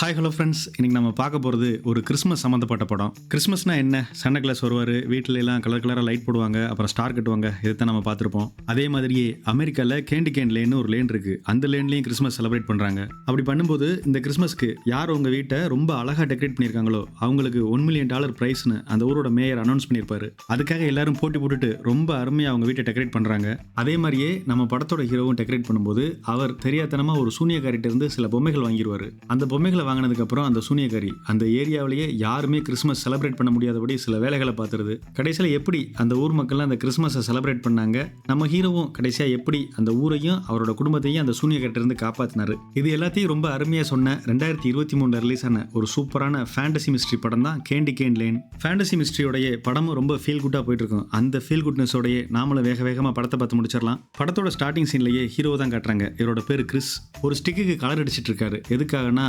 Hi hello friends இன்றைக்கி நம்ம பார்க்க போகிறது ஒரு கிறிஸ்மஸ் சம்மந்தப்பட்ட படம். கிறிஸ்மஸ்னால் என்ன? சண்டை கிளாஸ் வருவார் வீட்டில எல்லாம் கலர் கலராக லைட் போடுவாங்க அப்புறம் ஸ்டார் கட்டுவாங்க இதைத்தான் நம்ம பார்த்துருப்போம். அதே மாதிரியே அமெரிக்காவில் கேண்டி கேன் லேன்னு ஒரு லேன் இருக்குது அந்த லேன்லேயும் கிறிஸ்மஸ் செலிப்ரேட் பண்ணுறாங்க அப்படி பண்ணும்போது இந்த கிறிஸ்மஸ்க்கு யார் உங்கள் வீட்டை ரொம்ப அழகாக டெக்கரேட் பண்ணியிருக்காங்களோ அவங்களுக்கு ஒன் மில்லியன் டாலர் ப்ரைஸ்னு அந்த ஊரோட மேயர் அனௌன்ஸ் பண்ணியிருப்பாரு. அதுக்காக எல்லாரும் போட்டி போட்டுட்டு ரொம்ப அருமையாக அவங்க வீட்டை டெக்கரேட் பண்ணுறாங்க அதே மாதிரியே நம்ம படத்தோட ஹீரோவும் டெக்கரேட் பண்ணும்போது அவர் தெரியாதனமாக ஒரு சூனியக்காரிட்ட இருந்து சில பொம்மைகள் வாங்கிடுவார் அந்த பொம்மைகளை வாங்கினதுக்கப்புறம் அந்த சூனியக்காரி அந்த ஏரியாவிலேயே யாருமே கிறிஸ்மஸ் செலிப்ரேட் பண்ண முடியாதபடி சில வேலைகளை பார்த்துருது. கடைசியில் எப்படி அந்த ஊர் மக்கள்லாம் அந்த கிறிஸ்மஸை செலிப்ரேட் பண்ணாங்க? நம்ம ஹீரோவும் கடைசியாக எப்படி அந்த ஊரையும் அவரோட குடும்பத்தையும் அந்த சூனியகரிட்டிருந்து இருந்து இது எல்லாத்தையும் ரொம்ப அருமையாக சொன்ன ரெண்டாயிரத்தி இருபத்தி மூணில் ரிலீஸ் ஆன ஒரு சூப்பரான ஃபேண்டசி மிஸ்ட்ரி படம் தான் கேண்டி கேன் லேன் ஃபேண்டசி மிஸ்ட்ரியோடைய படமும் ரொம்ப ஃபீல் குட்டாக போயிட்டு இருக்கும். அந்த ஃபீல் குட்னஸோடைய நாமளும் வேக வேகமாக படத்தை பார்த்து முடிச்சிடலாம். படத்தோட ஸ்டார்டிங் சீன்லேயே ஹீரோ தான் காட்டுறாங்க. இவரோட பேர் கிறிஸ் ஒரு ஸ்டிக்கு கலர் அடிச்சிட்டு இருக்காரு. எதுக்காகனா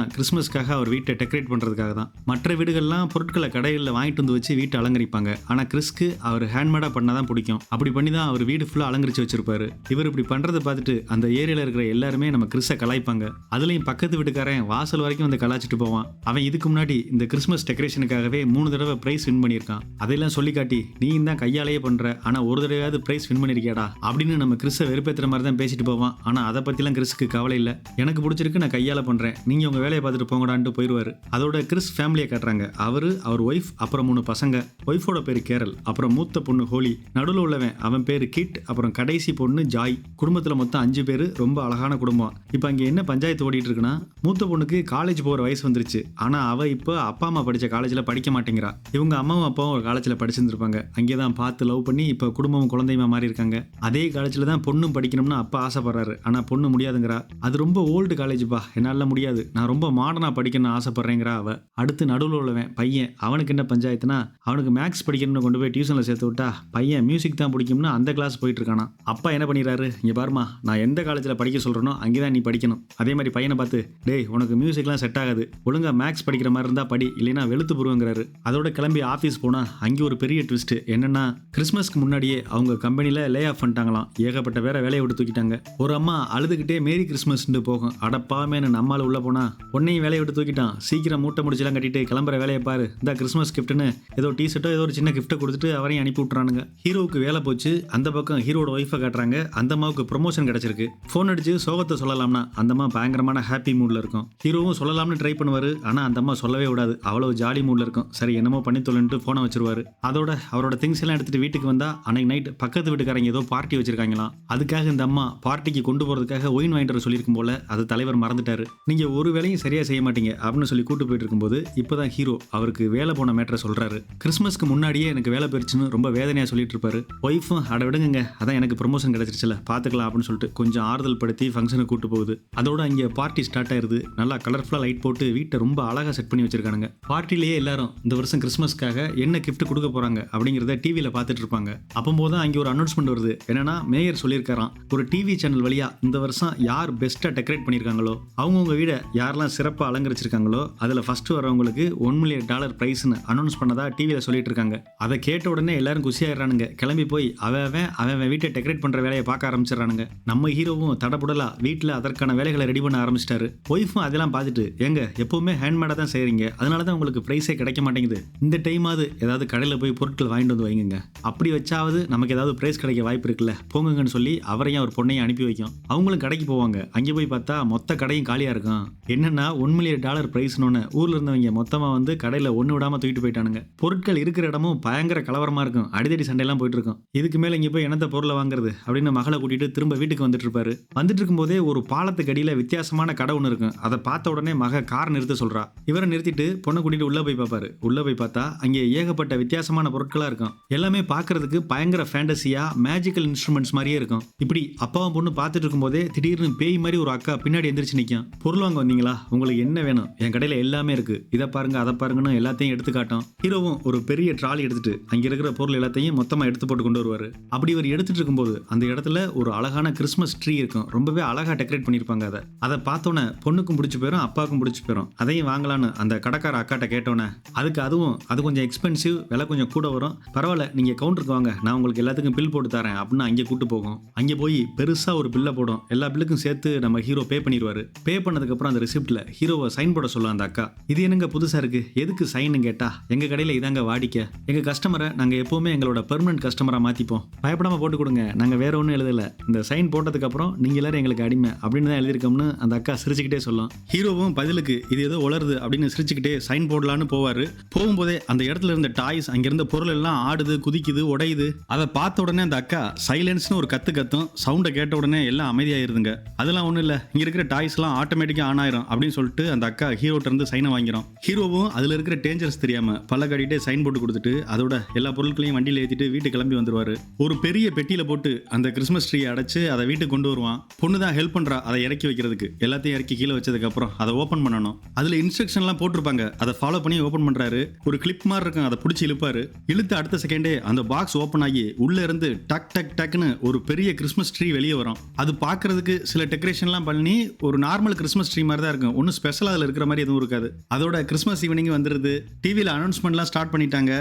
கிறிஸ்மஸ்க்காக அவர் வீட்டை டெக்கரேட் பண்ணுறதுக்காக தான். மற்ற வீடுகள்லாம் பொருட்களை கடைகளில் வாங்கிட்டு வந்து வச்சு வீட்டை அலங்கரிப்பாங்க. ஆனால் கிறிஸ்க்கு அவர் ஹேண்ட்மேடாக பண்ண தான் பிடிக்கும். அப்படி பண்ணி தான் அவர் வீடு ஃபுல்லாக அலங்கரிச்சு வச்சிருப்பாரு. இவர் இப்படி பண்ணுறதை பார்த்துட்டு அந்த ஏரியாவில் இருக்கிற எல்லாருமே நம்ம கிறிஸை கலாய்ப்பாங்க. அதுலேயும் பக்கத்து வீட்டுக்காரன் வாசல் வரைக்கும் வந்து கலாய்ச்சிட்டு போவான். அவன் இதுக்கு முன்னாடி இந்த கிறிஸ்மஸ் டெக்கரேஷனுக்காகவே மூணு தடவை ப்ரைஸ் வின் பண்ணியிருக்கான். அதையெல்லாம் சொல்லி காட்டி நீ தான் கையாலேயே பண்ணுற ஆனால் ஒரு தடவையாவது ப்ரைஸ் வின் பண்ணியிருக்கியாடா? அப்படின்னு நம்ம கிறிஸை வெறுப்பேற்றுற மாதிரி தான் பேசிட்டு போவான். ஆனால் அதை பற்றிலாம் கிறிஸ்க்கு கவலை இல்லை. எனக்கு பிடிச்சிருக்கு நான் கையால் பண்ணுறேன் நீங்கள் உங்கள் வேலையை பார்த்துட்டு போங்கடான்ட்டு போயிடுவாரு அதோட கிறிஸ் ஃபேமிலியை காட்டுறாங்க. அவரு அவர் ஒய்ஃப் அப்புறம் மூணு பசங்க. ஒய்ஃபோட பேர் கேரல் அப்புறம் மூத்த பொண்ணு ஹோலி. நடுவில் உள்ளவன் அவன் பேர் கிட் அப்புறம் கடைசி பொண்ணு ஜாய். குடும்பத்தில் மொத்தம் அஞ்சு பேர் ரொம்ப அழகான குடும்பம். இப்போ அங்கே என்ன பஞ்சாயத்து ஓடிட்டு இருக்குன்னா மூத்த பொண்ணுக்கு காலேஜ் போகிற வயசு வந்துருச்சு. ஆனால் அவள் இப்போ அப்பா அம்மா படித்த காலேஜில் படிக்க மாட்டேங்கிறா. இவங்க அம்மாவும் அப்பாவும் ஒரு காலேஜில் படிச்சிருந்துருப்பாங்க. அங்கே தான் பார்த்து லவ் பண்ணி இப்போ குடும்பமும் குழந்தையுமா மாறி இருக்காங்க. அதே காலேஜில் தான் பொண்ணும் படிக்கணும்னு அப்பா ஆசைப்படுறாரு. ஆனால் பொண்ணு முடியாதுங்கிறா. அது ரொம்ப ஓல்டு காலேஜ்ப்பா என்னால் முடியாது. நான் ரொம்ப மாடர்னாக படிக்கணும்னு ஆசைப்படுறேங்கிறா அவ. அடுத்து நடுவில் உள்ளவன் பையன். அவனுக்கு என்ன பஞ்சாயத்துனா அவனுக்கு மேக்ஸ் படிக்கணும்னு கொண்டு போய் டியூஷனில் சேர்த்து விட்டா பையன் மியூசிக் தான் பிடிக்கும்னு அந்த கிளாஸ் போயிட்டு இருக்கானா. அப்பா என்ன பண்ணிடுறாரு? இங்கே பாருமா நான் எந்த காலேஜில் படிக்க சொல்கிறேனோ அங்கே தான் நீ படிக்கணும். அதே மாதிரி பையனை பார்த்து டேய் உனக்கு மியூசிக்லாம் செட் ஆகாது. ஒழுங்கா மேக்ஸ் படிக்கிற மாதிரி இருந்தால் படி இல்லைனா வெளுத்து புருவங்கிறாரு அதோட கிளம்பி ஆஃபீஸ் போனால் அங்கே ஒரு பெரிய ட்விஸ்ட் என்னன்னா கிறிஸ்மஸ்க்கு முன்னாடியே அவங்க கம்பெனியில் லே ஆஃப் பண்ணிட்டாங்களாம். ஏகப்பட்ட வேற வேலையை விட்டு தூக்கிட்டாங்க. ஒரு அம்மா அழுதுகிட்டே மேரி கிறிஸ்மஸ்ன்ட்டு போகும். அடப்பாமேனு நம்மால் உள்ளே போனால் உன்னையும் வேலையை விட்டு தூக்கிட்டான். சீக்கிரம் மூட்டை முடிச்செல்லாம் கட்டிட்டு கிளம்புற வேலையை பாரு. இந்த கிறிஸ்மஸ் கிஃப்ட்னு ஏதோ டி ஷர்ட்டோ ஏதோ ஒரு சின்ன கிஃப்ட்டை கொடுத்துட்டு அவரையும் அனுப்பி விட்றானுங்க ஹீரோவுக்கு வேலை போச்சு. அந்த பக்கம் ஹீரோட ஒய்ஃபை காட்டுறாங்க. அந்த அம்மாவுக்கு ப்ரொமோஷன் கிடைச்சிருக்கு. ஃபோன் அடிச்சு சோகத்தை சொல்லலாம்னா அந்த அம்மா பயங்கரமான ஹாப்பி மூடில் இருக்கும். ஹீரோவும் சொல்லலாம்னு ட்ரை பண்ணுவார். ஆனால் அந்த அம்மா சொல்லவே விடாது. அவ்வளோ ஜாலி மூடில் இருக்கும். சரி என்னமோ பண்ணி தொலைன்ட்டு ஃபோனை வச்சிருவாரு. அதோட அவரோட திங்ஸ் எல்லாம் எடுத்துட்டு வீட்டுக்கு வந்தால் அன்னைக்கு நைட் பக்கத்து வீட்டுக்காரங்க ஏதோ பார்ட்டி வச்சிருக்காங்களாம். அதுக்காக இந்த அம்மா பார்ட்டிக்கு கொண்டு போகிறதுக்காக ஒயின் வாங்கிட்டு வர சொல்லியிருக்கும் போல அது தலைவர் மறந்துட்டாரு. நீங்கள் ஒரு வேலையும் சரியாக செய்ய மாட்டீங்க அப்படின்னு சொல்லி கூட்டு போயிட்டு இருக்கும்போது இப்பதான் ஹீரோ அவருக்கு வேலை போன மேட்டரை சொல்றாரு. கிறிஸ்மஸ்க்கு முன்னாடியே எனக்கு வேலை போயிடுச்சுன்னு ரொம்ப வேதனையா சொல்லிட்டு இருப்பாரு. ஒய்ஃபும் அட விடுங்க அதான் எனக்கு ப்ரொமோஷன் கிடைச்சிருச்சுல பாத்துக்கலாம் அப்படின்னு சொல்லிட்டு கொஞ்சம் ஆறுதல் படுத்தி ஃபங்க்ஷனுக்கு கூட்டு போகுது. அதோட அங்கே பார்ட்டி ஸ்டார்ட் ஆயிருது. நல்லா கலர்ஃபுல்லாக லைட் போட்டு வீட்டை ரொம்ப அழகாக செட் பண்ணி வச்சிருக்கானுங்க. பார்ட்டிலேயே எல்லாரும் இந்த வருஷம் கிறிஸ்மஸ்க்காக என்ன கிஃப்ட் கொடுக்க போறாங்க அப்படிங்கிறத டிவியில் பார்த்துட்டு இருப்பாங்க. அப்போது தான் அங்கே ஒரு அனௌன்ஸ்மெண்ட் வருது. என்னன்னா மேயர் சொல்லியிருக்காராம் ஒரு டிவி சேனல் வழியா இந்த வருஷம் யார் பெஸ்ட்டாக டெக்கரேட் பண்ணியிருக்காங்களோ அவங்கவுங்க வீடை யாரெல்லாம் சிறப்பாக அலங்கரிச்சிருக்காங்களோ அதில் ஃபஸ்ட்டு வரவங்களுக்கு ஒன் மில்லியன் டாலர் ப்ரைஸ்னு அனௌன்ஸ் பண்ணதா டிவியில் சொல்லிட்டு இருக்காங்க. அதை கேட்ட உடனே எல்லாரும் குசியாயிடுறானுங்க கிளம்பி போய் அவன் அவன் அவன் வீட்டை டெக்கரேட் பண்ணுற வேலையை பார்க்க ஆரம்பிச்சிடறானுங்க. நம்ம ஹீரோவும் தடபுடலா வீட்டில் அதற்கான வேலைகளை ரெடி பண்ண ஆரம்பிச்சிட்டாரு. ஒய்ஃபும் அதெல்லாம் பார்த்துட்டு ஏங்க எப்பவுமே ஹேண்ட்மேடாக தான் செய்கிறீங்க அதனால தான் உங்களுக்கு ப்ரைஸே கிடைக்க மாட்டேங்குது. இந்த டைமாவது ஏதாவது கடையில் போய் பொருட்கள் வாங்கிட்டு வந்து வைங்க அப்படி வச்சாவது நமக்கு ஏதாவது ப்ரைஸ் கிடைக்க வாய்ப்பு இருக்குல்ல. போங்கங்கன்னு சொல்லி அவரையும் அவர் பொண்ணையும் அனுப்பி வைக்கும். அவங்களும் கடைக்கு போவாங்க. அங்கே போய் பார்த்தா மொத்த கடையும் காலியாக இருக்கும். என்னன்னா ஒன் மில்லியன் டாலர் ப்ரைஸ்னு ஊரில் இருந்தவங்க மொத்தமாக வந்து கடையில் ஒன்று விடாமல் தூக்கிட்டு போயிட்டானுங்க. பொருட்கள் இருக்கிற இடமும் பயங்கர கலவரமாக இருக்கும். அடிதடி சண்டையெல்லாம் போயிட்டு இருக்கும். இதுக்கு மேலே இங்கே போய் என்னத்த பொருளை வாங்குறது? அப்படின்னு மகளை கூட்டிட்டு திரும்ப வீட்டுக்கு வந்துட்டு இருப்பாரு. வந்துட்டு இருக்கும்போதே ஒரு பாலத்துக்கு அடியில் வித்தியாசமான கடை ஒன்று இருக்கும். அதை பார்த்த உடனே மக கார் நிறுத்த சொல்றா. இவரை நிறுத்திட்டு பொண்ணை கூட்டிட்டு உள்ள போய் பார்ப்பாரு உள்ள போய் பார்த்தா அங்கே ஏகப்பட்ட வித்தியாசமான பொருட்களா இருக்கும். எல்லாமே பார்க்கறதுக்கு பயங்கர ஃபேண்டசியா மேஜிக்கல் இன்ஸ்ட்ருமெண்ட்ஸ் மாதிரியே இருக்கும். இப்படி அப்பாவும் பொண்ணு பார்த்துட்டு இருக்கும்போதே திடீர்னு பேய் மாதிரி ஒரு அக்கா பின்னாடி எந்திரிச்சு நிற்கும் பொருள் வாங்க வந்தீங்களா? உங்களுக்கு என்ன வேணும்? என் கடையில் எல்லாமே இருக்கு. இதை பாருங்க அதை பாருங்கன்னு எல்லாத்தையும் எடுத்து காட்டும் ஹீரோவும் ஒரு பெரிய ட்ராலி எடுத்துட்டு அங்க இருக்கிற பொருள் எல்லாத்தையும் மொத்தமா எடுத்து போட்டு கொண்டு வருவாரு. அப்படி இவர் எடுத்துட்டு இருக்கும்போது அந்த இடத்துல ஒரு அழகான கிறிஸ்மஸ் ட்ரீ இருக்கும். ரொம்பவே அழகா டெக்கரேட் பண்ணியிருப்பாங்க அதை. அதை பார்த்தோன்னே பொண்ணுக்கும் பிடிச்சி போயிடும் அப்பாவுக்கும் பிடிச்சி போயிடும் அதையும் வாங்கலான்னு அந்த கடைக்கார அக்காட்ட கேட்டோன்னே அதுக்கு அதுவும் அது கொஞ்சம் எக்ஸ்பென்சிவ் விலை கொஞ்சம் கூட வரும். பரவாயில்ல நீங்க கவுண்டருக்கு வாங்க. நான் உங்களுக்கு எல்லாத்துக்கும் பில் போட்டு தரேன் அப்படின்னு அங்கே கூட்டு போகும். அங்கே போய் பெருசா ஒரு பில்லை போடும். எல்லா பில்லுக்கும் சேர்த்து நம்ம ஹீரோ பே பண்ணிடுவாரு பே பண்ணதுக்கப்புறம் அந்த ரிசிப்ட்ல ஹீரோ ஃபோட்டோவை சைன் போட சொல்ல அந்த அக்கா. இது என்னங்க புதுசாக இருக்குது எதுக்கு சைன்னு கேட்டா? எங்கள் கடையில் இதாங்க வாடிக்கை. எங்கள் கஸ்டமரை நாங்கள் எப்போவுமே எங்களோட பெர்மனன்ட் கஸ்டமராக மாற்றிப்போம் பயப்படாமல் போட்டு கொடுங்க. நாங்கள் வேற ஒன்றும் எழுதலை. இந்த சைன் போட்டதுக்கப்புறம் நீங்கள் எல்லாரும் எங்களுக்கு அடிமை அப்படின்னு தான் எழுதியிருக்கோம்னு அந்த அக்கா சிரிச்சுக்கிட்டே சொல்லும். ஹீரோவும் பதிலுக்கு இது ஏதோ உளருது அப்படின்னு சிரிச்சுக்கிட்டே சைன் போடலான்னு போவார். போகும்போதே அந்த இடத்துல இருந்த டாய்ஸ் அங்கிருந்த பொருள் எல்லாம் ஆடுது குதிக்குது உடையுது. அதை பார்த்த உடனே அந்த அக்கா சைலன்ஸ்னு ஒரு கத்து கத்தும் சவுண்டை கேட்ட உடனே எல்லாம் அமைதியாயிருதுங்க. அதெல்லாம் ஒன்றும் இல்லை. இங்கே இருக்கிற டாய்ஸ்லாம் ஆட்டோமேட்டிக்காக ஆன் ஆயிரும் அப்படின்னு சொல்லிட்டு அந்த அக்கா ஹீரோட்ட இருந்து சைனை வாங்கிறோம் ஹீரோவும் அதில் இருக்கிற டேஞ்சர்ஸ் தெரியாம பல்ல காட்டிட்டே சைன் போட்டு கொடுத்துட்டு அதோட எல்லா பொருட்களையும் வண்டியில் ஏற்றிட்டு வீட்டுக்கு கிளம்பி வந்துருவாரு. ஒரு பெரிய பெட்டியில போட்டு அந்த கிறிஸ்மஸ் ட்ரீயை அடைச்சு அதை வீட்டுக்கு கொண்டு வருவான். பொண்ணு தான் ஹெல்ப் பண்றா அதை இறக்கி வைக்கிறதுக்கு. எல்லாத்தையும் இறக்கி கீழே வச்சதுக்கு அப்புறம் அதை ஓப்பன் பண்ணணும். அதுல இன்ஸ்ட்ரக்ஷன்லாம் போட்டிருப்பாங்க. அதை ஃபாலோ பண்ணி ஓப்பன் பண்றாரு. ஒரு கிளிப் மாதிரி இருக்கும். அதை பிடிச்சி இழுப்பாரு. இழுத்து அடுத்த செகண்டே அந்த பாக்ஸ் ஓப்பன் ஆகி உள்ள இருந்து டக் டக் டக்னு ஒரு பெரிய கிறிஸ்மஸ் ட்ரீ வெளியே வரும். அது பார்க்கிறதுக்கு சில டெக்கரேஷன்லாம் பண்ணி ஒரு நார்மல் கிறிஸ்மஸ் ட்ரீ மாதிரி தான் இருக்கும் ஒன்றும் ஸ்பெஷலாக அதில் இருக்கிற மாதிரி எதுவும் இருக்காது. அதோட கிறிஸ்மஸ் ஈவினிங் வந்துருது. டிவியில் அனௌன்ஸ்மெண்ட்லாம் ஸ்டார்ட் பண்ணிட்டாங்க.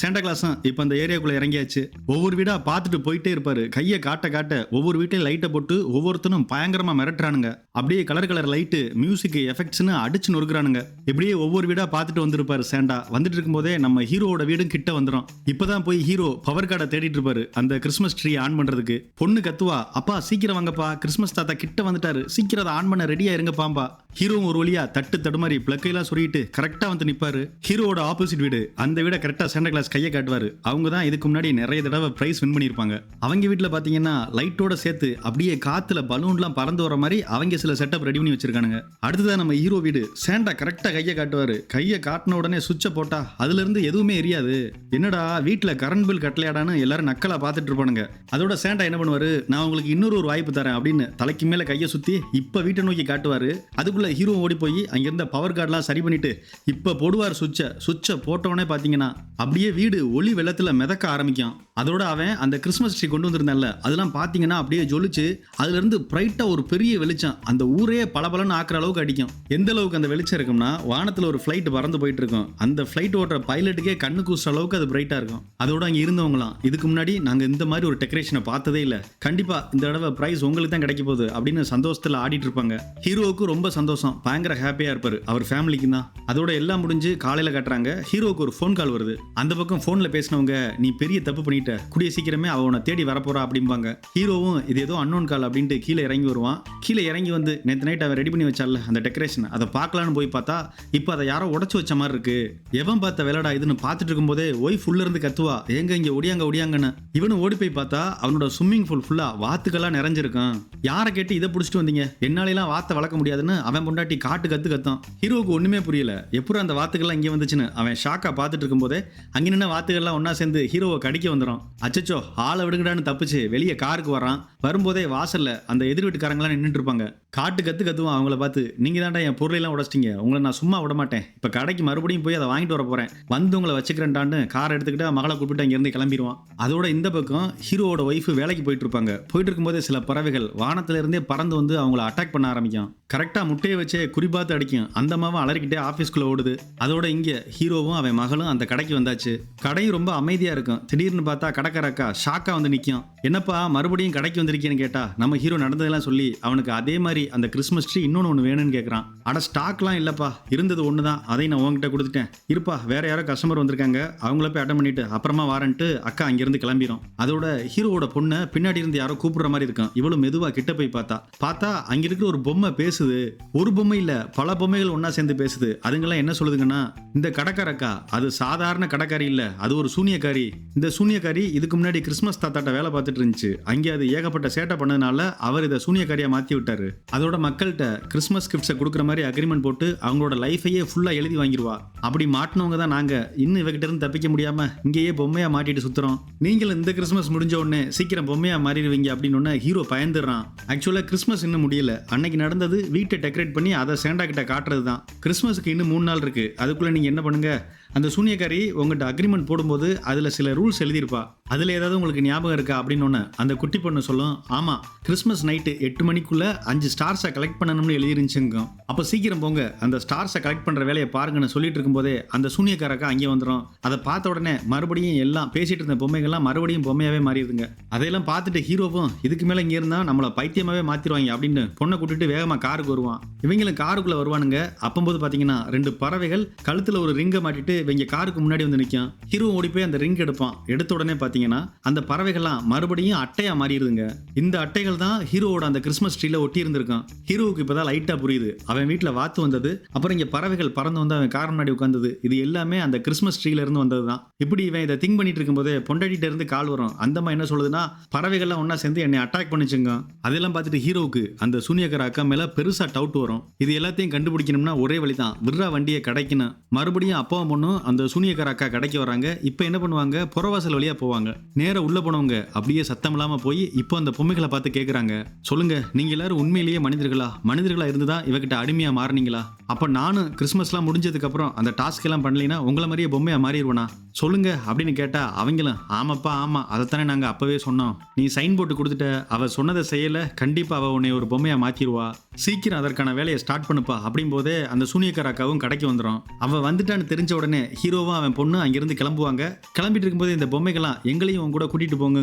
சேண்டா கிளாஸும் இப்போ அந்த ஏரியாக்குள்ளே இறங்கியாச்சு. ஒவ்வொரு வீடாக பார்த்துட்டு போயிட்டே இருப்பாரு. கையை காட்ட காட்ட ஒவ்வொரு வீட்டையும் லைட்டை போட்டு ஒவ்வொருத்தனும் பயங்கரமாக மிரட்டுறானுங்க. அப்படியே கலர் கலர் லைட்டு மியூசிக் எஃபெக்ட்ஸ்னு அடிச்சு நொறுக்குறானுங்க. இப்படியே ஒவ்வொரு வீடாக பார்த்துட்டு வந்திருப்பார் சேண்டா வந்துட்டு இருக்கும்போதே நம்ம ஹீரோவோட வீடும் கிட்ட வந்துடும் இப்போதான் போய் ஹீரோ பவர் கார்டை தேடிட்டு இருப்பாரு அந்த கிறிஸ்மஸ் ட்ரீ ஆன் பண்றதுக்கு. பொண்ணு கத்துவா அப்பா சீக்கிரம் வாங்கப்பா. கிறிஸ்மஸ் தாத்தா கிட்ட வந்துட்டாரு. சீக்கிரம் அதை ஆன் பண்ண ரெடியா இருங்க பாம்பா ஹீரோவும் ஒரு வழியா தட்டு தடுமாறி பிளக்கையெல்லாம் சொல்லிட்டு கரெக்டா வந்து நிப்பாரு. ஹீரோட ஆப்போசிட் வீடு அந்த வீட கரெக்டா சாண்டா கிளாஸ் கையை காட்டுவாரு. அவங்க தான் இதுக்கு முன்னாடி நிறைய தடவை பிரைஸ் வின் பண்ணியிருப்பாங்க. அவங்க வீட்டில் பார்த்தீங்கன்னா லைட்டோட சேர்த்து அப்படியே காத்துல பலூன்லாம் பறந்து வர மாதிரி அவங்க சில செட்டப் ரெடி பண்ணி வச்சிருக்கானுங்க. அடுத்ததான் நம்ம ஹீரோ வீடு சாண்டா கரெக்டா கையை காட்டுவாரு. கையை காட்டின உடனே சுவிட்சை போட்டா அதுல இருந்து எதுவுமே எரியாது. என்னடா வீட்டில் கரண்ட் பில் கட்டலையாடான்னு எல்லாரும் நக்கலா பார்த்துட்டு இருப்பானுங்க. அதோட சாண்டா என்ன பண்ணுவாரு? நான் உங்களுக்கு இன்னொரு ஒரு வாய்ப்பு தரேன் அப்படின்னு தலைக்கு மேல கையை சுத்தி இப்ப வீட்டை நோக்கி காட்டுவாரு. அதுக்குள்ள ஹீரோ ஓடி போய் அங்கிருந்த பவர் கார்டெலாம் சரி பண்ணிட்டு இப்போ போடுவார் சுவிட்சை. சுவிட்சை போட்டோடனே பார்த்தீங்கன்னா அப்படியே வீடு ஒளி வெள்ளத்துல மிதக்க ஆரம்பிக்கும் அதோட அவன் அந்த கிறிஸ்மஸ் ட்ரீ கொண்டு வந்திருந்தான்ல அதெல்லாம் பார்த்தீங்கன்னா அப்படியே ஜொலிச்சு அதுல இருந்து பிரைட்டா ஒரு பெரிய வெளிச்சம் அந்த ஊரே பளபளன்னு ஆக்குற அளவுக்கு அடிக்கும். எந்த அளவுக்கு அந்த வெளிச்சம் இருக்கும்னா வானத்துல ஒரு ஃப்ளைட் பறந்து போயிட்டு இருக்கும். அந்த ஃப்ளைட் ஓட்டுற பைலட்டுக்கே கண்ணு கூசுற அளவுக்கு அது பிரைட்டா இருக்கும். அதோட அங்க இருந்தவங்களாம் இதுக்கு முன்னாடி நாங்க இந்த மாதிரி ஒரு டெக்கரேஷனை பார்த்ததே இல்ல. கண்டிப்பா இந்த தடவை பிரைஸ் உங்களுக்கு தான் கிடைக்க போகுது அப்படின்னு சந்தோஷத்துல ஆடிட்டு இருப்பாங்க. ஹீரோவுக்கு ரொம்ப சந்தோஷம். பயங்கர ஹாப்பியா இருப்பாரு. அவர் ஃபேமிலிக்கு தான் அதோட எல்லாம் முடிஞ்சு காலையில கட்டுறாங்க. ஹீரோவுக்கு ஒரு ஃபோன் கால் வருது. அந்த பக்கம் ஃபோனில் பேசினவங்க நீ பெரிய தப்பு பண்ணிட்ட. கூடிய சீக்கிரமே அவ உன்னை தேடி வரப்போறா அப்படிம்பாங்க. ஹீரோவும் இது ஏதோ அன்னோன் கால் அப்படின்ட்டு கீழே இறங்கி வருவான். கீழே இறங்கி வந்து நேற்று நைட் அவன் ரெடி பண்ணி வச்சால அந்த டெக்கரேஷன் அதை பார்க்கலான்னு போய் பார்த்தா இப்போ அதை யாரோ உடச்சு வச்ச மாதிரி இருக்கு. எவன் பார்த்த வேலைடா இதுன்னு பார்த்துட்டு இருக்கும்போதே ஒய்ஃப் உள்ள இருந்து கத்துவா. எங்க இங்க ஒடியாங்க ஒடியாங்கன்னு. இவனு ஓடி போய் பார்த்தா அவனோட ஸ்விம்மிங் பூல் ஃபுல்லா வாத்துக்கெல்லாம் நிறைஞ்சிருக்கான். யாரை கேட்டு இதை பிடிச்சிட்டு வந்தீங்க? என்னாலலாம் வாத்தை வளர்க்க முடியாதுன்னு அவன் பொண்டாட்டி காட்டு கத்து கத்தான். ஹீரோவுக்கு ஒண்ணுமே புரியல. எப்படி அந்த வாத்துக்கெல்லாம் இங்கே வந்துச்சுன்னு? அவன் ஷாக்கா பார்த்துட்டு இருக்கும்போதே அங்கே நின்ன வாத்துகள்லாம் ஒன்றா சேர்ந்து ஹீரோவை கடிக்க வந்துடும் அச்சச்சோ ஆளை விடுங்கடான்னு தப்பிச்சு வெளியே காருக்கு வரான் வரும்போதே வாசலில் அந்த எதிர் வீட்டுக்காரங்களாம் நின்றுட்டு இருப்பாங்க. காட்டு கற்று கத்துவான் அவங்கள பார்த்து நீங்கள் தான்டா என் பொருளையெல்லாம் உடச்சிட்டீங்க. உங்களை நான் சும்மா விட மாட்டேன். இப்போ கடைக்கு மறுபடியும் போய் அதை வாங்கிட்டு வர போகிறேன் வந்து உங்களை வச்சுக்கிறேன்டான்னு கார் எடுத்துக்கிட்டு மகளை கூப்பிட்டு அங்கேருந்து கிளம்பிடுவான். அதோட இந்த பக்கம் ஹீரோவோட ஒய்ஃபு வேலைக்கு போயிட்டு இருப்பாங்க. போயிட்டு இருக்கும்போதே சில பறவைகள் வானத்திலிருந்தே பறந்து வந்து அவங்கள அட்டாக் பண்ண ஆரம்பிக்கும். கரெக்டாக முட்டையை வச்சே குறிப்பாத்து அடிக்கும். அந்த மாவும் அலறிக்கிட்டே ஆஃபீஸ்க்குள்ளே ஓடுது. அதோட இங்கே ஹீரோவும் அவன் மகளும் அந்த கடைக்கு வந்தாச்சு. கடையும் ரொம்ப அமைதியாக இருக்கும். திடீர்னு பார்த்தா கடைக்காரக்கா ஷாக்காக வந்து நிற்கும் என்னப்பா மறுபடியும் கடைக்கு வந்திருக்கேன்னு கேட்டா நம்ம ஹீரோ நடந்ததெல்லாம் சொல்லி அவனுக்கு அதே மாதிரி அந்த கிறிஸ்மஸ் ட்ரீ இன்னொன்று ஒன்று வேணும்னு கேட்குறான் அட ஸ்டாக்லாம் இல்லைப்பா. இருந்தது ஒன்று தான் அதையும் நான் உங்ககிட்ட கொடுத்துட்டேன். இருப்பா வேற யாரோ கஸ்டமர் வந்திருக்காங்க. அவங்கள போய் அட்டன் பண்ணிட்டு அப்புறமா வாரன்ட்டு அக்கா அங்கிருந்து கிளம்பிடும் அதோட ஹீரோவோட பொண்ணை பின்னாடி இருந்து யாரோ கூப்பிடுற மாதிரி இருக்கும். இவளும் மெதுவாக கிட்ட போய் பார்த்தா. பார்த்தா அங்கே இருக்கிற ஒரு பொம்மை பேசு பேசுது ஒரு பொம்மை இல்ல பல பொம்மைகள் ஒன்றா சேர்ந்து பேசுது. அதுங்கெல்லாம் என்ன சொல்லுதுங்கன்னா இந்த கடைக்காரக்கா அது சாதாரண கடைக்காரி இல்ல அது ஒரு சூனியக்காரி. இந்த சூனியக்காரி இதுக்கு முன்னாடி கிறிஸ்மஸ் தாத்தாட்ட வேலை பார்த்துட்டு இருந்துச்சு. அங்கே அது ஏகப்பட்ட சேட்டை பண்ணதுனால அவர் இதை சூனியக்காரியா மாத்தி விட்டாரு. அதோட மக்கள்கிட்ட கிறிஸ்மஸ் கிஃப்ட்ஸை கொடுக்குற மாதிரி அக்ரிமெண்ட் போட்டு அவங்களோட லைஃபையே ஃபுல்லா எழுதி வாங்கிடுவா அப்படி மாட்டினவங்க தான் நாங்க. இன்னும் இவகிட்ட இருந்து தப்பிக்க முடியாம இங்கேயே பொம்மையா மாட்டிட்டு சுத்துறோம். நீங்களும் இந்த கிறிஸ்மஸ் முடிஞ்ச உடனே சீக்கிரம் பொம்மையா மாறிடுவீங்க அப்படின்னு ஹீரோ பயந்துடுறான். ஆக்சுவலாக கிறிஸ்மஸ் இன்னும் முடியல. அன்னைக்கு நடந்தது வீட்டை டெக்கரேட் பண்ணி அதை சேண்டா கிட்ட காட்டுறது தான் கிறிஸ்மஸுக்கு இன்னும் மூணு நாள் இருக்குது அதுக்குள்ளே நீங்கள் என்ன பண்ணுங்கள் அந்த சூனியக்காரி உங்கள்கிட்ட அக்ரிமெண்ட் போடும்போது அதில் சில ரூல்ஸ் எழுதியிருப்பா. அதில் ஏதாவது உங்களுக்கு ஞாபகம் இருக்கா அப்படின்னு ஒன்று அந்த குட்டி பொண்ணு சொல்லும் ஆமாம் கிறிஸ்மஸ் நைட்டு எட்டு மணிக்குள்ளே அஞ்சு ஸ்டார்ஸை கலெக்ட் பண்ணணும்னு எழுதிருந்துச்சுங்க அப்போ சீக்கிரம் போங்க அந்த ஸ்டார்ஸை கலெக்ட் பண்ணுற வேலையை பாருங்கன்னு சொல்லிட்டு இருக்கும்போதே அந்த சூனியக்காரக்கா அங்கே வந்துடும் அதை பார்த்த உடனே மறுபடியும் எல்லாம் பேசிகிட்டு இருந்த பொம்மைகள்லாம் மறுபடியும் பொம்மையாகவே மாறிடுதுங்க. அதையெல்லாம் பார்த்துட்டு ஹீரோவும் இதுக்கு மேலே இங்கே இருந்தால் நம்மளை பைத்தியமாகவே மாற்றிடுவாங்க அப்படின்னு பொண்ணை கூட்டிட்டு வேகமாக காருக்கு வருவான். இவங்களும் காருக்குள்ளே வருவானுங்க. அப்பம்போது பார்த்தீங்கன்னா ரெண்டு பறவைகள் கழுத்தில் ஒரு ரிங்கை மாட்டிட்டு இவங்க காருக்கு முன்னாடி வந்து நிற்கும் ஹீரோ ஓடி போய் அந்த ரிங் எடுப்பான். எடுத்த உடனே பார்த்தீங்கன்னா அந்த பறவைகள்லாம் மறுபடியும் அட்டையாக மாறிடுதுங்க. இந்த அட்டைகள் தான் ஹீரோவோட அந்த கிறிஸ்மஸ் ட்ரீல ஒட்டி இருந்திருக்கான். ஹீரோவுக்கு இப்போதான் லைட்டாக புரியுது. அவன் வீட்டில் வாத்து வந்தது. அப்புறம் இங்கே பறவைகள் பறந்து வந்து அவன் கார் முன்னாடி உட்காந்தது இது எல்லாமே அந்த கிறிஸ்மஸ் ட்ரீல இருந்து வந்தது தான் இப்படி இவன் இதை திங்க் பண்ணிட்டு இருக்கும்போது பொண்டாட்டிட்ட இருந்து கால் வரும். அந்தம்மா என்ன சொல்லுதுன்னா பறவைகள்லாம் ஒன்றா சேர்ந்து என்னை அட்டாக் பண்ணிச்சுங்க. அதெல்லாம் பார்த்துட்டு ஹீரோவுக்கு அந்த சூனியக்கார அக்கா மேலே பெருசாக டவுட் வரும். இது எல்லாத்தையும் கண்டுபிடிக்கணும்னா ஒரே வழி தான் விட்றா வண்டியை கிடைக்கணும். மறுபடியும் அப்பாவும் பொண்ணும் அந்த சூனியக்கார அக்கா கடைக்கு வராங்க. இப்போ என்ன பண்ணுவாங்க? புறவாசல் வழியாக போவாங்க. நேராக உள்ளே போனவங்க அப்படியே சத்தம் இல்லாமல் போய் இப்போ அந்த பொம்மைகளை பார்த்து கேட்குறாங்க சொல்லுங்க நீங்கள் எல்லாரும் உண்மையிலேயே மனிதர்களா? மனிதர்களா இருந்து தான் இவகிட்ட அடிமையாக மாறுனீங்களா? அப்போ நானும் கிறிஸ்மஸ்லாம் முடிஞ்சதுக்கப்புறம் அந்த டாஸ்க் எல்லாம் பண்ணலைன்னா உங்களை மாதிரியே பொம்மையாக மாறிடுவேனா? சொல்லுங்க அப்படின்னு கேட்டா அவங்களும் ஆமாப்பா ஆமா அதைத்தானே நாங்க அப்பவே சொன்னோம். நீ சைன் போட்டு கொடுத்துட்ட. அவ சொன்னதை செய்யல. கண்டிப்பா அவ உன்னை ஒரு பொம்மையா மாத்திடுவா சீக்கிரம் அதற்கான வேலையை ஸ்டார்ட் பண்ணுப்பா. அப்படிம்போதே அந்த சூனியக்கார அக்காவும் கடைக்கு வந்துடும் அவன் வந்துட்டான்னு தெரிஞ்ச உடனே ஹீரோவும் அவன் பொண்ணு அங்கிருந்து கிளம்புவாங்க. கிளம்பிட்டு இருக்கும்போது இந்த பொம்மைகள்லாம் எங்களையும் உன் கூட கூட்டிட்டு போங்க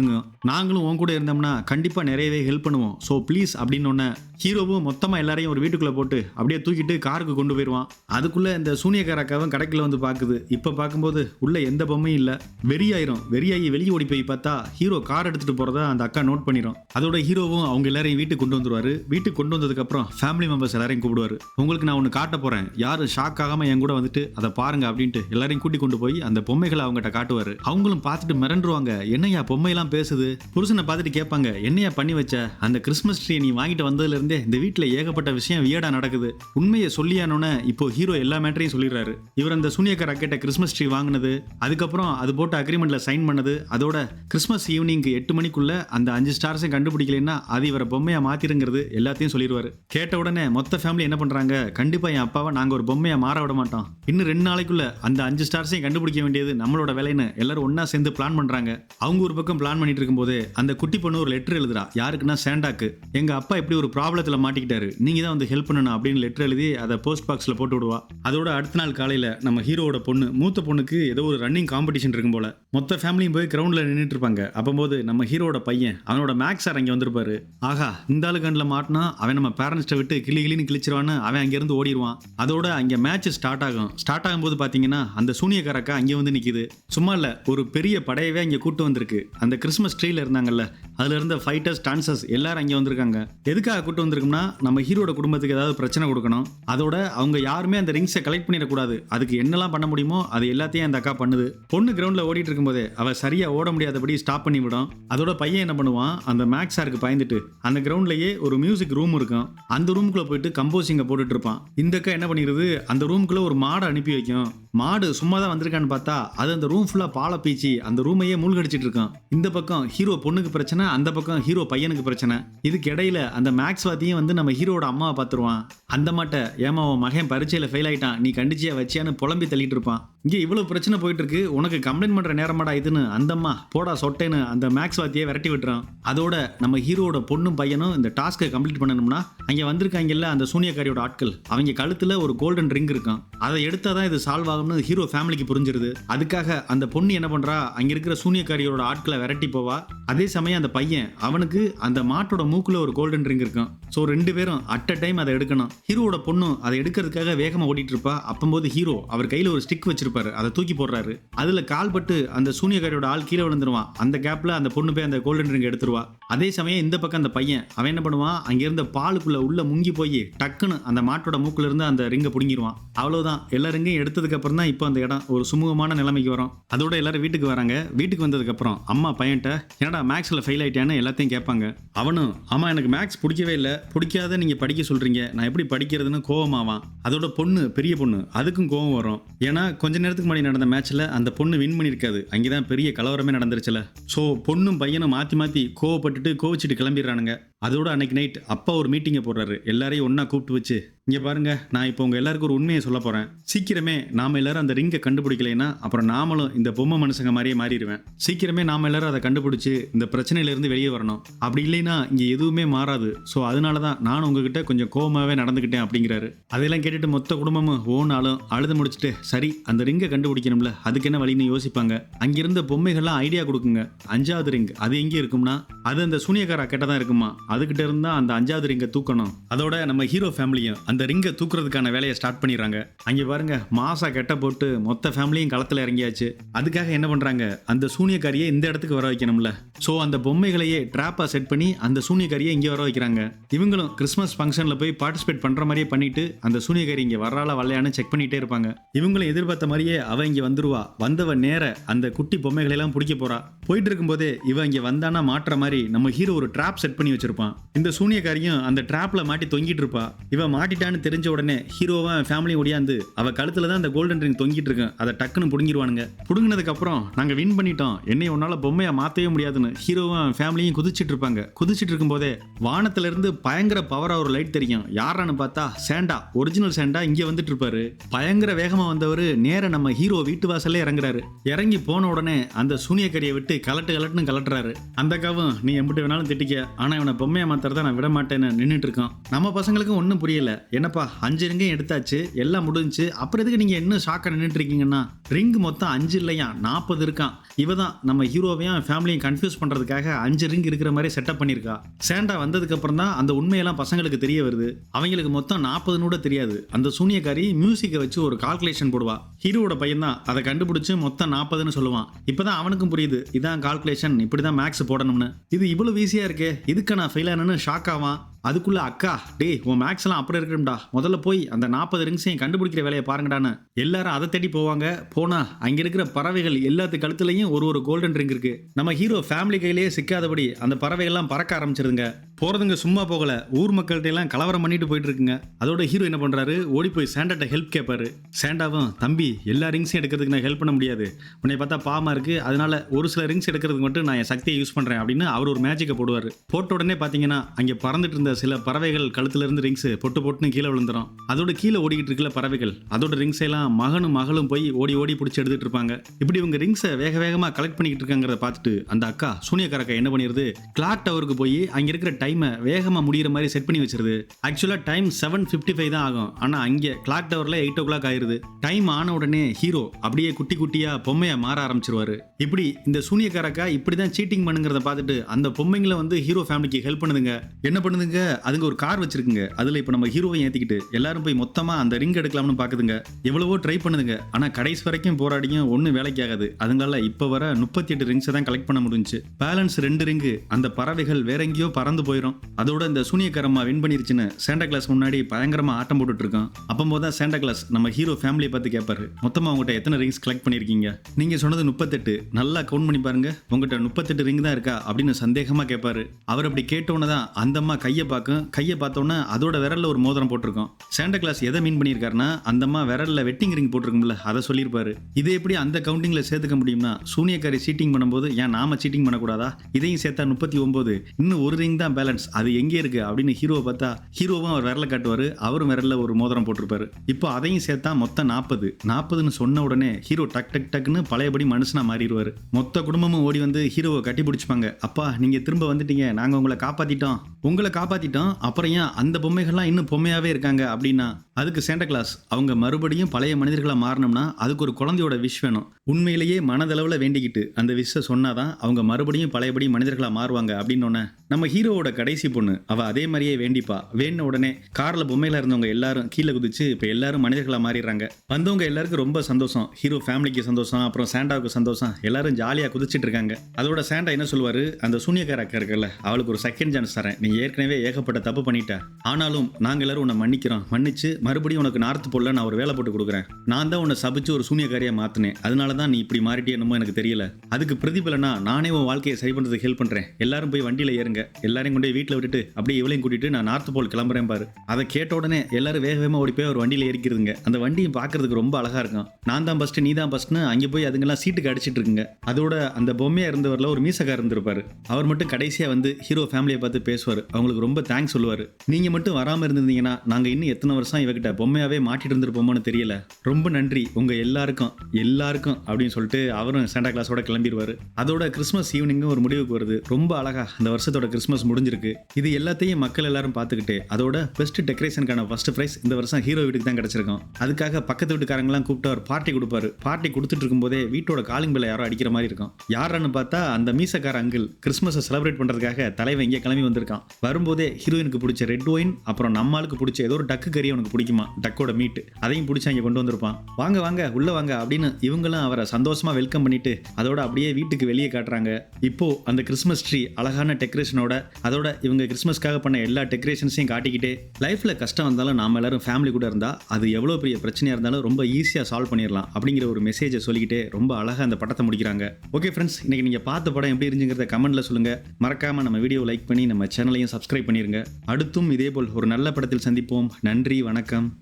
நாங்களும் உன் கூட இருந்தோம்னா கண்டிப்பா நிறையவே ஹெல்ப் பண்ணுவோம். ஸோ ப்ளீஸ் அப்படின்னு ஒன்று ஹீரோவும் மொத்தமாக எல்லாரையும் ஒரு வீட்டுக்குள்ளே போட்டு அப்படியே தூக்கிட்டு காருக்கு கொண்டு போயிடுவான் அதுக்குள்ளே இந்த சூனியக்கார அக்காவும் கடைக்குள்ள வந்து பார்க்குது இப்போ பார்க்கும்போது உள்ள எந்த பொம்மையும் இல்லை. வெறியாயிரும். வெறியாகி வெளியே ஓடி போய் பார்த்தா ஹீரோ கார் எடுத்துகிட்டு போகிறத அந்த அக்கா நோட் பண்ணிடும் அதோட ஹீரோவும் அவங்க எல்லாரையும் வீட்டுக்கு கொண்டு வந்துருவாரு. வீட்டுக்கு கொண்டு வந்ததுக்கப்புறம் ஃபேமிலி மெம்பர்ஸ் எல்லாரையும் கூப்பிடுவார். உங்களுக்கு நான் ஒன்று காட்ட போகிறேன் யாரும் ஷாக் ஆகாமல் என் கூட வந்துட்டு அதை பாருங்க அப்படின்ட்டு எல்லாரையும் கூட்டி கொண்டு போய் அந்த பொம்மைகளை அவங்ககிட்ட காட்டுவார். அவங்களும் பார்த்துட்டு மிரண்டுருவாங்க. என்னையா பொம்மையெல்லாம் பேசுது. புருஷனை பார்த்துட்டு கேட்பாங்க என்னையா பண்ணி வச்ச? அந்த கிறிஸ்மஸ் ட்ரீ நீ வாங்கிட்டு வந்ததுலேருந்தே இந்த வீட்டில் ஏகப்பட்ட விஷயம் வியடா நடக்குது. உண்மையை சொல்லியானோன்னு இப்போ ஹீரோ எல்லா மேட்டரையும் சொல்லிடுறாரு. இவர் அந்த சூனியக்கார அக்கேட்ட கிறிஸ்மஸ் ட்ரீ வாங்கினது அதுக்கப்புறம் அது போட்டு அக்ரிமெண்ட்டில் சைன் பண்ணது அதோட கிறிஸ்மஸ் ஈவினிங்க்கு எட்டு மணிக்குள்ளே அந்த அஞ்சு ஸ்டார்ஸையும் கண்டுபிடிக்கலைன்னா அது இவரை பொம்மையாக மாத்திருங்கிறது எல்லாத்தையும் சொல்லிடுவார். கேட்ட உடனே மொத்த ஃபேமிலி என்ன பண்ணுறாங்க கண்டிப்பாக என் அப்பாவை நாங்கள் ஒரு பொம்மையை மாற விட மாட்டோம். இன்னும் ரெண்டு நாளைக்குள்ள அந்த அஞ்சு ஸ்டார்ஸையும் கண்டுபிடிக்க வேண்டியது நம்மளோட வேலைன்னு எல்லாரும் ஒன்றா சேர்ந்து பிளான் பண்ணுறாங்க அவங்க ஒரு பக்கம் பிளான் பண்ணிட்டு இருக்கும்போது அந்த குட்டி பொண்ணு ஒரு லெட்டர் எழுதுறா. யாருக்குன்னா சேண்டாக்கு. எங்கள் அப்பா இப்படி ஒரு ப்ராப்ளத்தில் மாட்டிக்கிட்டாரு. நீங்கள் தான் வந்து ஹெல்ப் பண்ணணும் அப்படின்னு லெட்டர் எழுதி அதை போஸ்ட் பாக்ஸில் போட்டு விடுவா. அதோட அடுத்த நாள் காலையில் நம்ம ஹீரோவோட பொண்ணு மூத்த பொண்ணுக்கு ஏதோ ஒரு ரன்னிங் காம்படிஷன் இருக்கும் போல. மொத்த ஃபேமிலியும் போய் கிரவுண்டில் நின்றுட்டு இருப்பாங்க. அப்போது நம்ம ஹீரோட பையன் அவனோட மேக்ஸ் சார் அங்கே வந்திருப்பாரு. ஆகா இந்த ஆளு கண்ணில் மாட்டினா அவன் நம்ம பேரண்ட்ஸ்ட்டை விட்டு கிளி கிளின்னு கிழிச்சிருவான்னு அவன் அங்கேருந்து ஓடிடுவான். அதோட அங்கே மேட்ச் ஸ்டார்ட் ஆகும். ஸ்டார்ட் ஆகும்போது பார்த்தீங்கன்னா அந்த சூனியக்காரக்கா அங்கே வந்து நிற்கிது சும்மா இல்லை ஒரு பெரிய படையவே அங்கே கூட்டு வந்திருக்கு. அந்த கிறிஸ்மஸ் ட்ரீல இருந்தாங்கல்ல அதுல இருந்த ஃபைட்டர்ஸ் டான்சர்ஸ் எல்லாரும் அங்கே வந்திருக்காங்க. எதுக்காக கூட்டு வந்திருக்கும்னா நம்ம ஹீரோட குடும்பத்துக்கு ஏதாவது பிரச்சனை கொடுக்கணும். அதோட அவங்க யாருமே அந்த ரிங்ஸை கலெக்ட் பண்ணிடக்கூடாது. அதுக்கு என்னெல்லாம் பண்ண முடியுமோ அது எல்லாத்தையும் அந்த அக்கா பண்ணுது. பொண்ணு கிரவுண்டில் ஓடிட்டு இருக்கும்போதே அவ சரியா ஓட முடியாதபடி ஸ்டாப் பண்ணி விடும் அதோட பையன் என்ன பண்ணுவான் அந்த மேக்ஸ் சாருக்கு பயந்துட்டு அந்த கிரவுண்ட்லயே ஒரு மியூசிக் ரூம் இருக்கும். அந்த ரூமுக்குள்ள போயிட்டு கம்போசிங்கை போட்டுட்ருப்பான் இந்த அக்கா என்ன பண்ணிடுது அந்த ரூமுக்குள்ளே ஒரு மாடை அனுப்பி வைக்கும். மாடு சும்மா தான் வந்திருக்கான்னு பார்த்தா அது அந்த ரூம் ஃபுல்லாக பாலை பீச்சி அந்த ரூமையே மூழ்கடிச்சிட்டு இருக்கான். இந்த பக்கம் ஹீரோ பொண்ணுக்கு பிரச்சனை அந்த பக்கம் ஹீரோ பையனுக்கு பிரச்சனை. இதுக்கு இடையில அந்த மேக்ஸ் வாத்தியும் வந்து நம்ம ஹீரோட அம்மாவை பார்த்துருவான். அந்த மாட்டை ஏமா உன் மகன் பரீட்சையில் ஃபெயில் ஆயிட்டான் நீ கண்டிச்சியா வச்சியான்னு புலம்பி தள்ளிட்டு இருப்பான். இங்கே இவ்வளோ பிரச்சனை போயிட்டு இருக்கு உனக்கு கம்ப்ளைண்ட் பண்ணுற நேரமாடா இதுன்னு அந்த அம்மா போடா சொட்டேன்னு அந்த மேக்ஸ் வாத்தியை விரட்டி விட்டுறான். அதோட நம்ம ஹீரோட பொண்ணும் பையனும் இந்த டாஸ்க்கை கம்ப்ளீட் பண்ணணும்னா அங்கே வந்திருக்காங்கல்ல அந்த சூனியக்காரியோட ஆட்கள் அவங்க கழுத்தில் ஒரு கோல்டன் ரிங் இருக்கும் அதை எடுத்தால் தான் இது சால்வ் ஆகும்னு ஹீரோ ஃபேமிலிக்கு புரிஞ்சிருது. அதுக்காக அந்த பொண்ணு என்ன பண்றா? அங்க இருக்கிற சூனியக்காரியோட ஆட்களை விரட்டி போவா. அதே சமயம் அந்த பையன் அவனுக்கு அந்த மாட்டோட மூக்கில் ஒரு கோல்டன் ரிங் இருக்கும். ஸோ ரெண்டு பேரும் அட் அ டைம் அதை எடுக்கணும். ஹீரோவோட பொண்ணும் அதை எடுக்கிறதுக்காக வேகமாக ஓடிட்டு இருப்பா. அப்பம்போது ஹீரோ அவர் கையில் ஒரு ஸ்டிக் வச்சிருப்பாரு. அதை தூக்கி போடுறாரு. அதில் கால்பட்டு அந்த சூனியக்காரியோட ஆள் கீழே விழுந்துருவான். அந்த கேப்பில் அந்த பொண்ணு போய் அந்த கோல்டன் ரிங் எடுத்துருவா. அதே சமயம் இந்த பக்கம் அந்த பையன் அவன் என்ன பண்ணுவான்? அங்க இருந்த பாலுக்குள்ள உள்ள முங்கி போய் டக்குன்னு அந்த மாட்டோட மூக்குல இருந்து அந்த ரிங்கை பிடுங்கிடுவான் அவ்வளவுதான். எல்லா ரிங்கையும் எடுத்ததுக்கு அப்புறம் தான் இப்போ அந்த இடம் ஒரு சுமூகமான நிலைமைக்கு வரும். அதோட எல்லாரும் வீட்டுக்கு வராங்க. வீட்டுக்கு வந்ததுக்கப்புறம் அம்மா பையன்ட்ட என்னடா மேக்ஸில் ஃபெயில் ஆயிட்டான்னு எல்லாத்தையும் கேட்பாங்க. அவனும் ஆமாம் எனக்கு மேக்ஸ் பிடிக்கவே இல்லை. பிடிக்காத நீங்கள் படிக்க சொல்கிறீங்க நான் எப்படி படிக்கிறதுன்னு கோவமாவான். அதோட பொண்ணு பெரிய பொண்ணு அதுக்கும் கோவம் வரும். ஏன்னா கொஞ்ச நேரத்துக்கு முன்னாடி நடந்த மேட்ச்சில் அந்த பொண்ணு வின் பண்ணியிருக்காது. அங்கே தான் பெரிய கலவரமே நடந்துருச்சுல. ஸோ பொண்ணும் பையனும் மாற்றி மாற்றி கோவப்பட்டுட்டு கோவிச்சிட்டு கிளம்பிடுறானுங்க. அதோட அன்னைக்கு நைட் அப்பா ஒரு மீட்டிங்கை போடுறாரு. எல்லாரையும் ஒன்றா கூப்பிட்டு வச்சு இங்கே பாருங்க நான் இப்போ உங்கள் எல்லாருக்கும் ஒரு உண்மையை சொல்ல போகிறேன் சீக்கிரமே நாம் எல்லாரும் அந்த ரிங்கை கண்டுபிடிக்கலைன்னா அப்புறம் நாமளும் இந்த பொம்மை மனுஷங்க மாதிரியே மாறிடுவேன். சீக்கிரமே நாம் எல்லாரும் அதை கண்டுபிடிச்சி இந்த பிரச்சனையிலேருந்து வெளியே வரணும். அப்படி இல்லைன்னா இங்கே எதுவுமே மாறாது. ஸோ அதனால தான் நான் உங்ககிட்ட கொஞ்சம் கோவமாகவே நடந்துக்கிட்டேன் அப்படிங்கிறாரு. அதெல்லாம் கேட்டுட்டு மொத்த குடும்பமும் ஓனாலும் அழுது முடிச்சுட்டு சரி அந்த ரிங்கை கண்டுபிடிக்கணும்ல அதுக்கு என்ன வழின்னு யோசிப்பாங்க. அங்கிருந்த பொம்மைகள்லாம் ஐடியா கொடுக்குங்க. அஞ்சாவது ரிங் அது எங்கே இருக்கும்னா அது அந்த சூனியக்கார கிட்ட தான் இருக்குமா. அதுக்கிட்ட இருந்தா அந்த அஞ்சாவது ரிங்கை தூக்கணும். அதோட நம்ம ஹீரோ ஃபேமிலியும் அந்த ரிங்கை தூக்குறதுக்கான வேலையை ஸ்டார்ட் பண்ணிடுறாங்க. அங்கே பாருங்க மாசா கெட்ட போட்டு மொத்த ஃபேமிலியும் களத்தில் இறங்கியாச்சு. அதுக்காக என்ன பண்றாங்க? அந்த சூனியக்காரியை இந்த இடத்துக்கு வர வைக்கணும்ல. ஸோ அந்த பொம்மைகளையே ட்ராப்பா செட் பண்ணி அந்த சூனியக்காரியை இங்கே வர வைக்கிறாங்க. இவங்களும் கிறிஸ்மஸ் ஃபங்க்ஷனில் போய் பார்ட்டிசிபேட் பண்ணுற மாதிரியே பண்ணிட்டு அந்த சூனியக்காரி இங்கே வர்றாளா வரலையான்னு செக் பண்ணிட்டே இருப்பாங்க. இவங்களும் எதிர்பார்த்த மாதிரியே அவ இங்கே வந்துருவா. வந்தவ நேர அந்த குட்டி பொம்மைகளை எல்லாம் பிடிக்க போறா. போயிட்டு இருக்கும்போதே இவன் இங்கே வந்தானா மாட்டுற மாதிரி நம்ம ஹீரோ ஒரு ட்ராப் செட் பண்ணி இருப்பான். இந்த சூனியக்காரியும் அந்த ட்ராப்ல மாட்டி தொங்கிட்டு இருப்பா. இவன் மாட்டிட்டான்னு தெரிஞ்ச உடனே ஹீரோவா ஃபேமிலி ஒடியாந்து அவ கழுத்துல தான் அந்த கோல்டன் ரிங் தொங்கிட்டு இருக்கு. அதை டக்குன்னு புடுங்கிடுவானுங்க புடுங்கினதுக்கு அப்புறம் நாங்க வின் பண்ணிட்டோம். என்னை உன்னால பொம்மையை மாத்தவே முடியாதுன்னு ஹீரோவும் ஃபேமிலியும் குதிச்சிட்டு இருப்பாங்க. குதிச்சிட்டு இருக்கும்போதே வானத்துல இருந்து பயங்கர பவரா ஒரு லைட் தெரியும். யாரான்னு பார்த்தா சேண்டா ஒரிஜினல் சேண்டா இங்க வந்துட்டு இருப்பாரு. பயங்கர வேகமா வந்தவர் நேர நம்ம ஹீரோ வீட்டு வாசல்ல இறங்குறாரு. இறங்கி போன உடனே அந்த சூனியக்கரியை விட்டு கலட்டு கலட்டுன்னு கலட்டுறாரு. அந்த காவும் நீ எம்பிட்டு வேணாலும் திட்டிக்க. ஆனா இவனை பொம்மையை மாத்துறத நான் விட மாட்டேன்னு நின்றுட்டு இருக்கான் நம்ம பசங்களுக்கும் ஒன்றும் புரியல. என்னப்பா அஞ்சு ரிங்கையும் எடுத்தாச்சு எல்லாம் முடிஞ்சுச்சு அப்புறம் எதுக்கு நீங்கள் என்ன ஷாக்காக நின்றுட்டு இருக்கீங்கன்னா ரிங் மொத்தம் அஞ்சு இல்லையா? நாற்பது இருக்கான். இவ தான் நம்ம ஹீரோவையும் ஃபேமிலியும் கன்ஃபியூஸ் பண்ணுறதுக்காக அஞ்சு ரிங் இருக்கிற மாதிரி செட்டப் பண்ணியிருக்கா. சேண்டா வந்ததுக்கு அப்புறம் தான் அந்த உண்மையெல்லாம் பசங்களுக்கு தெரிய வருது. அவங்களுக்கு மொத்தம் நாற்பதுன்னு கூட தெரியாது. அந்த சூனியக்காரி மியூசிக்கை வச்சு ஒரு கால்குலேஷன் போடுவா. ஹீரோட பையன் தான். அதை கண்டுபிடிச்சு மொத்தம் நாற்பதுன்னு சொல்லுவான். இப்போதான் அவனுக்கும் புரியுது. இதான் கால்குலேஷன் இப்படி தான் மேக்ஸ் போடணும்னு. இது இவ்வளவு ஈஸியா இருக்கே. இதுக்கு நான் ஃபெயில் ஆனேன்னு ஷாக் ஆவான். அதுக்குள்ள அக்கா டேய் உன் மேக்ஸ் எல்லாம் அப்புறம் இருக்கணும்டா. முதல்ல போய் அந்த நாற்பது ரிங்ஸையும் கண்டுபிடிக்கிற வேலையை பாருங்கடான்னு. எல்லாரும் அதை தேடி போவாங்க. போனா அங்க இருக்கிற பறவைகள் எல்லாத்து கழுத்துலயும் ஒரு ஒரு கோல்டன் ரிங் இருக்கு. நம்ம ஹீரோ ஃபேமிலி கையிலேயே சிக்காதபடி அந்த பறவைகள்லாம் பறக்க ஆரம்பிச்சிருங்க போறதுங்க சும்மா போகல. ஊர் மக்கள்கிட்ட எல்லாம் கலவரம் பண்ணிட்டு போயிட்டு இருக்குங்க அதோட ஹீரோ என்ன பண்றாரு? ஓடி போய் சேண்டாட்ட ஹெல்ப் கேட்பாரு. சேண்டாவும் தம்பி எல்லா ரிங்ஸையும் எடுக்கிறதுக்கு நான் ஹெல்ப் பண்ண முடியாது. உன்னை பார்த்தா பாமா இருக்கு. அதனால ஒரு சில ரிங்ஸ் எடுக்கிறதுக்கு மட்டும் நான் என் சக்தியை யூஸ் பண்றேன். அப்படின்னு அவர் ஒரு மேஜிக்கை போடுவார். போட்ட உடனே பாத்தீங்கன்னா அங்கே பறந்துட்டு இருந்த சில பறவைகள் கழுத்துல இருந்து ரிங்ஸ் பொட்டு பொட்டுன்னு கீழே விழுந்துரும். அதோட கீழே ஓடிக்கிட்டு இருக்கல பறவைகள். அதோட ரிங்ஸ் எல்லாம் மகனும் மகளும் போய் ஓடி ஓடி பிடிச்சி எடுத்துட்டு இருப்பாங்க. இப்படி இவங்க ரிங்ஸை வேக வேகமா கலெக்ட் பண்ணிக்கிட்டு இருக்காங்கிறத பார்த்துட்டு அந்த அக்கா சூனியக்கார அக்கா என்ன பண்ணிருது? கிளாக் டவருக்கு போய் அங்க இருக்கிற டைமை வேகமா முடியிற மாதிரி செட் பண்ணி வச்சிருது. ஆக்சுவலா டைம் செவன் ஃபிஃப்டி ஃபைவ் தான் ஆகும். ஆனா அங்கே கிளாக் டவர்ல எயிட் ஓ கிளாக் ஆயிருது. டைம் ஆன உடனே ஹீரோ அப்படியே குட்டி குட்டியா பொம்மையா மாற ஆரம்பிச்சிருவாரு. இப்படி இந்த சூனியக்காரக்கா இப்படி தான் சீட்டிங் பண்ணுங்கிறத பார்த்துட்டு அந்த பொம்மைங்களை வந்து ஹீரோ ஃபேமிலிக்கு ஹெல்ப் பண்ணுதுங்க. என்ன பண்ணுதுங்க? அதுங்க ஒரு கார் வச்சிருக்குங்க. அதுல இப்போ நம்ம ஹீரோவை ஏத்திக்கிட்டு எல்லாரும் போய் மொத்தமா அந்த ரிங் எடுக்கலாம்னு பாக்குதுங்க. எவ்வளவோ ட்ரை பண்ணுதுங்க. ஆனா கடைசி வரைக்கும் போராடியும் ஒன்றும் வேலைக்கு ஆகாது. அதுங்களால இப்போ வர முப்பத்தி எட்டு ரிங்ஸை தான் கலெக்ட் பண்ண முடிஞ்சு பேலன்ஸ் ரெண்டு ரிங்கு அந்த பறவைகள் வேற எங்கேயோ பறந்து போயிடும் அதோட இந்த சூனியக்காரம்மா வின் பண்ணிருச்சுன்னு சாண்டா கிளாஸ் முன்னாடி பயங்கரமா ஆட்டம் போட்டுட்டு இருக்கான் அப்போ தான் சாண்டா கிளாஸ் நம்ம ஹீரோ ஃபேமிலியை பார்த்து கேட்பாரு மொத்தமா அவங்ககிட்ட எத்தனை ரிங்ஸ் கலெக்ட் பண்ணிருக்கீங்க? நீங்க சொன்னது முப்பத்தெட்டு. நல்லா கவுண்ட் பண்ணி பாருங்க. உங்ககிட்ட முப்பத்தெட்டு ரிங் தான் இருக்கா? அப்படின்னு சந்தேகமா கேட்பாரு அவர் அப்படி கேட்டோன்னே தான் அந்த அம்மா கையை பார்க்கும். கையை பார்த்தோன்னே அதோட விரல்ல ஒரு மோதிரம் போட்டிருக்கோம். சாண்டா கிளாஸ் எதை மீன் பண்ணியிருக்காருன்னா அந்தம்மா விரலில் விரல்ல வெட்டிங் ரிங் போட்டிருக்கும்ல அதை சொல்லியிருப்பாரு. இதை எப்படி அந்த கவுண்டிங்ல சேர்த்துக்க முடியும்னா சூனியக்காரி சீட்டிங் பண்ணும்போது ஏன் நாம சீட்டிங் பண்ணக்கூடாதா? இதையும் சேர்த்தா முப்பத்தி ஒன்பது. இன்னும் ஒரு ரிங் தான் பேலன்ஸ் அது எங்கே இருக்கு? அப்படின்னு ஹீரோவை பார்த்தா ஹீரோவும் அவர் விரல காட்டுவார். அவரும் விரல்ல ஒரு மோதிரம் போட்டிருப்பாரு. இப்போ அதையும் சேர்த்தா மொத்தம் நாற்பது நாற்பதுன்னு சொன்ன உடனே ஹீரோ டக் டக் டக்னு பழையபடி மனுஷனா மாறிடுவாரு. மொத்த குடும்பமும் ஓடி வந்து ஹீரோவை கட்டி பிடிச்சிப்பாங்க அப்பா நீங்க திரும்ப வந்துட்டீங்க. நாங்கள் உங்களை காப்பாற்றிட்டோம் உங்களை காப்பாத்திட்டோம். அப்புறம் ஏன் அந்த பொம்மைகள்லாம் இன்னும் பொம்மையாவே இருக்காங்க அப்படின்னா அதுக்கு சேண்டா கிளாஸ் அவங்க மறுபடியும் பழைய மனிதர்களாக மாறணும்னா அதுக்கு ஒரு குழந்தையோட விஷ் வேணும். உண்மையிலேயே மனதளவுல வேண்டிக்கிட்டு அந்த விஷ சொன்னாதான் அவங்க மறுபடியும் பழையபடி மனிதர்களாக மாறுவாங்க அப்படின்னு நம்ம ஹீரோவோட கடைசி பொண்ணு அவ அதே மாதிரியே வேண்டிப்பா. வேண்டின உடனே கார்ல பொம்மையில இருந்தவங்க எல்லாரும் கீழே குதிச்சு இப்ப எல்லாரும் மனிதர்களாக மாறிடுறாங்க. வந்தவங்க எல்லாருக்கும் ரொம்ப சந்தோஷம். ஹீரோ ஃபேமிலிக்கு சந்தோஷம் அப்புறம் சாண்டாவுக்கு சந்தோஷம். எல்லாரும் ஜாலியா குதிச்சிட்டு இருக்காங்க. அதோட சாண்டா என்ன சொல்லுவாரு? அந்த சூனியக்கார அக்கா இருக்குல்ல அவளுக்கு ஒரு செகண்ட் சான்ஸ் தரேன். நீ ஏற்கனவே ஏகப்பட்ட தப்பு பண்ணிட்டேன் ஆனாலும் நாங்க எல்லாரும் உன்னை மன்னிக்கிறோம். மன்னிச்சு மறுபடியும் உனக்கு நார்த்து போடல நான் ஒரு வேலை போட்டு கொடுக்குறேன். நான் தான் உன்னை சபிச்சு ஒரு சூனியக்காரியா மாத்தினேன். அதனால தான் நீ இப்படி மாறிட்டே என்னமோ எனக்கு தெரியல. அதுக்கு பிரதிபலனா நானே உன் வாழ்க்கையை சரி பண்றதுக்கு ஹெல்ப் பண்றேன். எல்லாரும் போய் வண்டியில ஏறுங்க. எல்லாரையும் கொண்டு போய் வீட்டில் விட்டுட்டு அப்படியே இவளையும் கூட்டிட்டு நான் நார்த் போல் கிளம்புறேன் பாரு. அதை கேட்ட உடனே எல்லாரும் வேக வேகமாக ஓடி போய் ஒரு வண்டியில் ஏறிக்கிறதுங்க. அந்த வண்டியை பார்க்கறதுக்கு ரொம்ப அழகா இருக்கும். நான் தான் ஃபர்ஸ்ட் நீ தான் ஃபர்ஸ்ட்னு அங்கே போய் அதுங்கெல்லாம் சீட்டுக்கு அடிச்சிட்டு இருக்குங்க. அதோட அந்த பொம்மையா இருந்தவரில் ஒரு மீசக்கார் இருந்திருப்பாரு. அவர் மட்டும் கடைசியாக வந்து ஹீரோ ஃபேமிலியை பார்த்து பேசுவார். அவங்களுக்கு ரொம்ப தேங்க்ஸ் சொல்லுவார். நீங்கள் மட்டும் வராமல் இருந்திருந்தீங்கன்னா நாங்கள் இன்னும் எத்தனை வருஷம் இவகிட்ட பொம்மையாவே மாட்டிட்டு இருந்திருப்போமோன்னு தெரியல. ரொம்ப நன்றி. உங்கள் எல்லாருக்கும் எல்லாருக்கும் அப்படின்னு சொல்லிட்டு அவரும் சாண்டா கிளாஸோட கிளம்பிடுவார் அதோட கிறிஸ்மஸ் ஈவினிங்கும் ஒரு முடிவுக்கு வருது. ரொம்ப அழகா அந்த வருஷத்தோட கிறிஸ்மஸ் முடிஞ்சிருக்கு. இது எல்லாத்தையும் மக்கள் எல்லாரும் பார்த்துக்கிட்டு அதோட பெஸ்ட் டெக்கரேஷனுக்கான ஃபர்ஸ்ட் ப்ரைஸ் இந்த வருஷம் ஹீரோ வீட்டுக்கு தான் கிடைச்சிருக்கும். அதுக்காக பக்கத்து வீட்டுக்காரங்களாம் கூப்பிட்டு அவர் பார்ட்டி கொடுப்பாரு. பார்ட்டி கொடுத்துட்டு இருக்கும்போதே வீட்டோட காலிங் பில்லை யாரோ அடிக்கிற மாதிரி இருக்கும். யாரான்னு பார்த்தா அந்த மீசக்கார அங்கிள் கிறிஸ்மஸை செலிப்ரேட் பண்றதுக்காக தலைவன் இங்கே கிளம்பி வந்திருக்கான். வரும்போதே ஹீரோயினுக்கு பிடிச்ச ரெட் ஒயின் அப்புறம் நம்மளுக்கு பிடிச்ச ஏதோ ஒரு டக்கு கறி அவனுக்கு பிடிக்குமா? டக்கோட மீட் அதையும் பிடிச்சி அங்கே கொண்டு வந்திருப்பான். வாங்க வாங்க உள்ள வாங்க அப்படின்னு இவங்களும் அவரை சந்தோஷமா வெல்கம் பண்ணிட்டு அதோட அப்படியே வீட்டுக்கு வெளியே காட்டுறாங்க. இப்போ அந்த கிறிஸ்மஸ் ட்ரீ அழகான டெக்கரேஷனோட அதோட இவங்க கிறிஸ்மஸ்க்காக பண்ண எல்லா டெக்கரேஷன்ஸையும் காட்டிக்கிட்டே லைஃப்ல கஷ்டம் வந்தாலும் நாம எல்லாரும் ஃபேமிலி கூட இருந்தா அது எவ்வளோ பெரிய பிரச்சனையா இருந்தாலும் ரொம்ப ஈஸியாக சால்வ் பண்ணிடலாம் அப்படிங்கிற ஒரு மெசேஜை சொல்லிக்கிட்டே ரொம்ப அழகா அந்த படத்தை முடிக்கிறாங்க. ஓகே ஃப்ரெண்ட்ஸ் இன்னைக்கு நீங்க பார்த்த படம் எப்படி இருந்துங்கிறத கமெண்ட்ல சொல்லுங்க. மறக்காம நம்ம வீடியோ லைக் பண்ணி நம்ம சேனலையும் சப்ஸ்கிரைப் பண்ணிருங்க. அடுத்தும் இதேபோல் ஒரு நல்ல படத்தில் சந்திப்போம். நன்றி வணக்கம்.